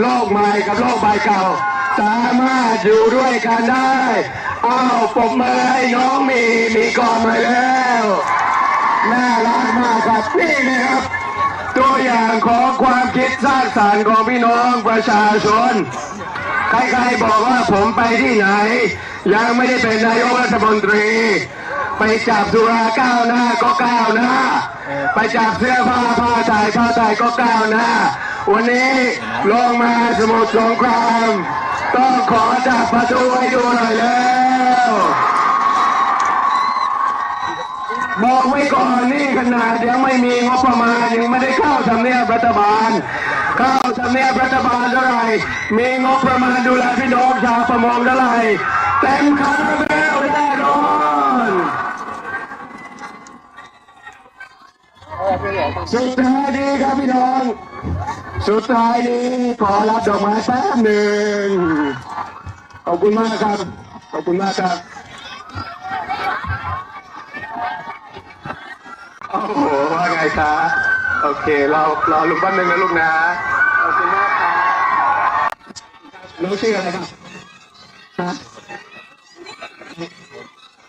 โลกใหม่กับโลกใบเก่า สามารถอยู่ด้วยกันได้อ้าวปรบมือให้น้องมีมีก่อนมาแล้วน่ารักมากครับนี่นะครับ ตัวอย่างของความคิดสร้างสรรค์ของพี่น้องประชาชน ใครๆบอกว่าผมไปที่ไหน ยังไม่ได้เป็นนายกรัฐมนตรี ไปจับสุราก้าวหน้าก็ก้าวหน้า ไปจับเสื้อผ้าผ้าไทยผ้าไทยก็ก้าวหน้า วันนี้ลงมาสมุทรสงครามต้องขอจับประตูให้ดูหน่อยแล้วบอกไว้ก่อนนี่ขนาดยังไม่มีงบประมาณยังไม่ได้เข้าทำเนียบรัฐบาล เข้าทำเนียบรัฐบาลเท่าไหร่มีงบประมาณดูแลพี่น้องชาวประมงเท่าไหร่เต็มคาราเบลแน่นอนสุดท้ายดีครับพี่น้อง สุดท้ายนี้ขอรับดอกไม้แป๊บหนึ่งขอบคุณมากครับ ขอบคุณมากครับโอ้โหว่าไงคะโอเคเรารอลุงแป๊บนึงนะลูกนะขอบคุณมากครับน้องชื่ออะไรครับฮะ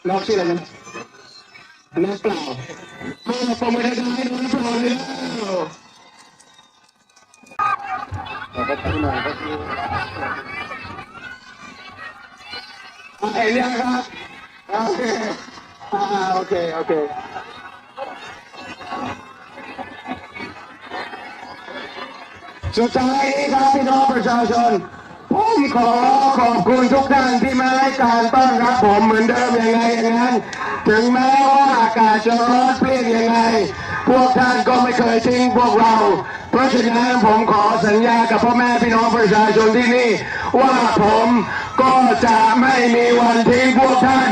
น้องชื่ออะไรนะน้องเปล่าโอ้ผมไม่ได้ได้น้องเปล่าเลย แล้วเห็นยังครับโอเคอ่าโอเค โอเคสุดท้ายนี้ครับพี่น้องประชาชน ผมขอขอบคุณทุกท่านที่มาให้การต้อนรับผมเหมือนเดิมยังไงอย่างนั้น ถึงแม้ว่าอากาศจะร้อนเปรี้ยงยังไง พวกท่านก็ไม่ ทิ้งพวกเรา เพราะฉะนั้นผมขอสัญญากับพ่อแม่พี่น้องประชาชนที่นี่ ว่าผมก็จะไม่มีวันทิ้งพวกท่าน